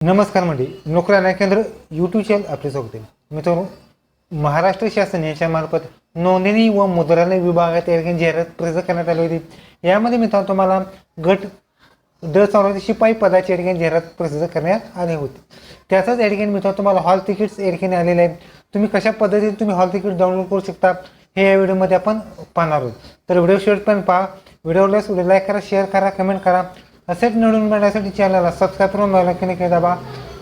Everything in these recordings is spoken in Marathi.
नमस्कार मंडळी. नोकऱ्या केंद्र यूट्यूब चॅनल आपले स्वागत आहे. मित्रांनो महाराष्ट्र शासन याच्या मार्फत नोंदणी व मुद्रालय विभागात जाहिरात प्रसिद्ध करण्यात आली होती. यामध्ये मित्रांनो तुम्हाला गट द चौऱ्याऐंशी शिपाई पदाची या ठिकाणी जाहिरात प्रसिद्ध करण्यात आली होती. त्याचाच या ठिकाणी मित्रांनो तुम्हाला हॉल तिकीट्स या ठिकाणी आलेले आहेत. तुम्ही कशा पद्धतीने तुम्ही हॉल तिकीट डाउनलोड करू शकता हे या व्हिडिओमध्ये आपण पाहणार आहोत. तर व्हिडिओ शेवटपर्यंत पहा. व्हिडिओला व्हिडिओ लाईक करा शेअर करा कमेंट करा. असेच निवडून मिळण्यासाठी चॅनलला सबस्क्राईब करून मला की नाही दाबा.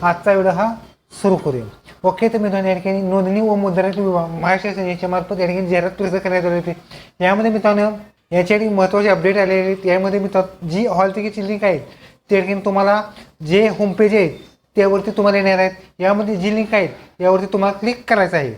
आजचा व्हिडिओ हा सुरू करूया. ओके तर मित्रांनो या ठिकाणी नोंदणी व मुद्रणालय विभाग महाराष्ट्र शासन मार्फत या ठिकाणी जाहिरात प्रसिद्ध करण्यात आली होती. यामध्ये मित्रांनो याच्या ठिकाणी महत्त्वाचे अपडेट आलेले आहेत यामध्ये मित्रांनो जी हॉल तिकीटची लिंक आहे त्या ठिकाणी तुम्हाला जे होमपेज आहे त्यावरती तुम्हाला येणार आहेत. यामध्ये जी लिंक आहेत यावरती तुम्हाला क्लिक करायचं आहे.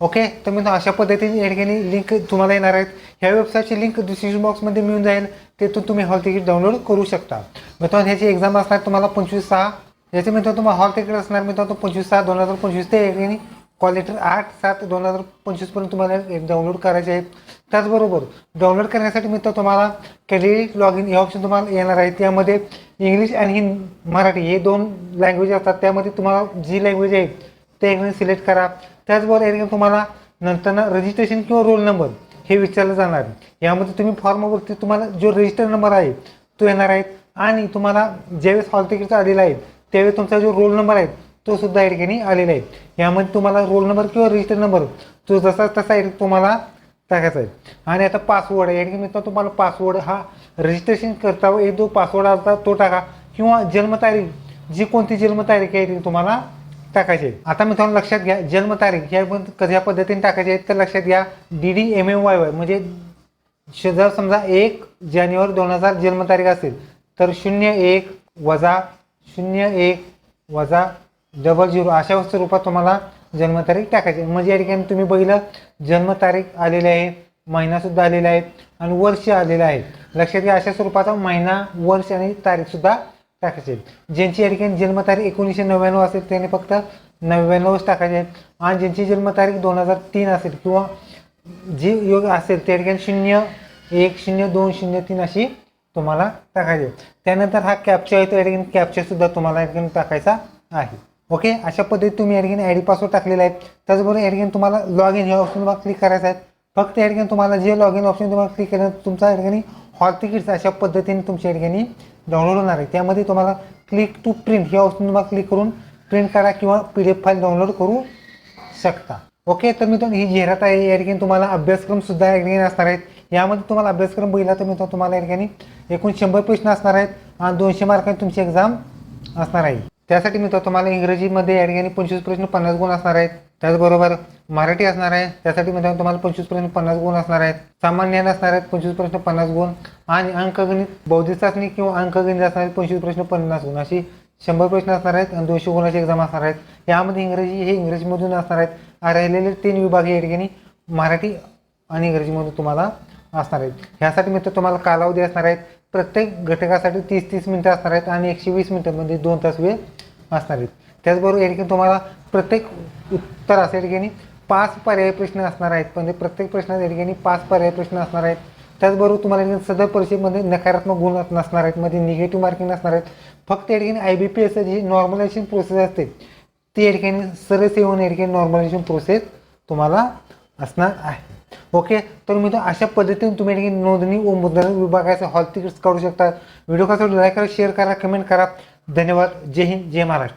ओके तर मी अशा पद्धतीने या ठिकाणी लिंक तुम्हाला येणार आहेत. ह्या वेबसाईटची लिंक डिस्क्रिप्शन बॉक्समध्ये मिळून जाईल. तिथून तुम्ही हॉल तिकीट डाउनलोड करू शकता. मित्रांनो ह्याची एक्झाम असणार तुम्हाला पंचवीस सहा. याचे मित्रांनो तुम्हाला हॉल तिकीट असणार मित्रांनो पंचवीस सहा दोन हजार पंचवीस ते या ठिकाणी कॉल लेटर आठ सात दोन हजार पंचवीसपर्यंत तुम्हाला डाउनलोड करायचे आहेत. त्याचबरोबर डाउनलोड करण्यासाठी मित्र तुम्हाला कॅन्डिडेट लॉग इन हे ऑप्शन तुम्हाला येणार आहे त्यामध्ये इंग्लिश आणि हिंद मराठी हे दोन लँग्वेज असतात. त्यामध्ये तुम्हाला जी लँग्वेज आहे ते एक सिलेक्ट करा. त्याचबरोबर या ठिकाणी तुम्हाला नंतर रजिस्ट्रेशन किंवा रोल नंबर हे विचारलं जाणार यामध्ये तुम्ही फॉर्मवरती तुम्हाला जो रजिस्टर नंबर आहे तो येणार आहे आणि तुम्हाला ज्यावेळेस हॉल तिकीटचा आलेला आहे त्यावेळेस तुमचा जो रोल नंबर आहे तो सुद्धा या ठिकाणी आलेला आहे. यामध्ये तुम्हाला रोल नंबर किंवा रजिस्टर नंबर तो जसा तसा आहे तुम्हाला टाकायचा आहे. आणि आता पासवर्ड आहे. या ठिकाणी मित्रांनो तुम्हाला पासवर्ड हा रजिस्ट्रेशन करता एक जो पासवर्ड असता तो टाका. किंवा जन्मतारीख जी कोणती जन्मतारीख आहे ती तुम्हाला टाकायचे आता आता मित्रांनो लक्षात घ्या जन्मतारीख या पण कशा पद्धतीने टाकायची आहेत तर लक्षात घ्या D D M M Y Y म्हणजे जर समजा एक जानेवारी दोन हजार जन्मतारीख असेल तर शून्य एक वजा शून्य एक वजा डबल झिरो अशा स्वरूपात तुम्हाला जन्मतारीख टाकायची आहे. म्हणजे या ठिकाणी तुम्ही बघितलं जन्मतारीख आलेली आहे महिनासुद्धा आलेला आहे आणि वर्ष आलेलं आहे लक्षात घ्या अशा स्वरूपाचा महिना वर्ष आणि तारीखसुद्धा टाकायचे. आहेत ज्यांची या ठिकाणी जन्मतारीख एकोणीसशे नव्याण्णव असेल त्याने फक्त नव्याण्णवच टाकायचे. आहेत आणि ज्यांची जन्मतारीख दोन हजार तीन असेल किंवा जी योग असेल त्या ठिकाणी शून्य एक शून्य दोन शून्य तीन अशी तुम्हाला टाकायची. त्यानंतर हा कॅप्चा आहे तो या ठिकाणी कॅप्चासुद्धा तुम्हाला या ठिकाणी टाकायचा आहे. ओके अशा पद्धतीत तुम्ही या ठिकाणी आय डी पासवर्ड टाकलेला आहे. त्याचबरोबर या ठिकाणी तुम्हाला लॉग इन ह्या ऑप्शनवर क्लिक करायचं आहे. फक्त या ठिकाणी तुम्हाला जे लॉग इन ऑप्शन तुम्हाला क्लिक केलं तुमचा या ठिकाणी हॉल तिकीट्स अशा पद्धतीने तुमच्या या ठिकाणी डाउनलोड होणार आहे. त्यामध्ये तुम्हाला क्लिक टू प्रिंट हे ऑप्शन तुम्हाला क्लिक करून प्रिंट करा किंवा P D F file download करू शकता. ओके तर मी ही जाहिरात आहे. या ठिकाणी तुम्हाला अभ्यासक्रमसुद्धा या ठिकाणी असणार आहेत. यामध्ये तुम्हाला अभ्यासक्रम बघितला तर मी तुम्हाला या ठिकाणी एकूण शंभर प्रश्न असणार आहेत आणि दोनशे मार्कांची तुमची एक्झाम असणार आहे. त्यासाठी मित्र तुम्हाला इंग्रजीमध्ये या ठिकाणी पंचवीस प्रश्न पन्नास गुण असणार आहेत. त्याचबरोबर मराठी असणार आहे त्यासाठी मित्रांनो तुम्हाला पंचवीस प्रश्न पन्नास गुण असणार आहेत. सामान्य असणार आहेत पंचवीस प्रश्न पन्नास गुण. आणि अंकगणित बौद्धिक चाचणी किंवा अंकगणित असणार आहेत पंचवीस प्रश्न पन्नास गुण. अशी शंभर प्रश्न असणार आहेत आणि दोनशे गुणाची एक्झाम असणार आहेत. यामध्ये इंग्रजी हे इंग्रजीमधून असणार आहेत. राहिलेले तीन विभाग या ठिकाणी मराठी आणि इंग्रजीमधून तुम्हाला असणार आहेत. ह्यासाठी मित्र तुम्हाला कालावधी असणार आहेत. प्रत्येक घटकासाठी तीस तीस मिनटं असणार आहेत आणि एकशे वीस मिनटांमध्ये दोन तास वेळ असणार आहेत. त्याचबरोबर या ठिकाणी तुम्हाला प्रत्येक उत्तर असं या ठिकाणी पाच पर्याय प्रश्न असणार आहेत. म्हणजे प्रत्येक प्रश्नात या ठिकाणी पाच पर्याय प्रश्न असणार आहेत. त्याचबरोबर तुम्हाला सदर परीक्षेमध्ये नकारात्मक गुण नसणार आहेत. मध्ये निगेटिव्ह मार्किंग नसणार आहेत. फक्त या ठिकाणी I B P S G normalization process असते ती या ठिकाणी सरळ सेवन या ठिकाणी नॉर्मलायझेशन प्रोसेस तुम्हाला असणार आहे. ओके तर मी अशा पद्धतीने तुम्ही या ठिकाणी नोंदणी व मुद्रण विभागाचे हॉल तिकीट्स काढू शकता. व्हिडिओ कसा लाईक करा शेअर करा कमेंट करा. धन्यवाद. जय हिंद जय महाराष्ट्र.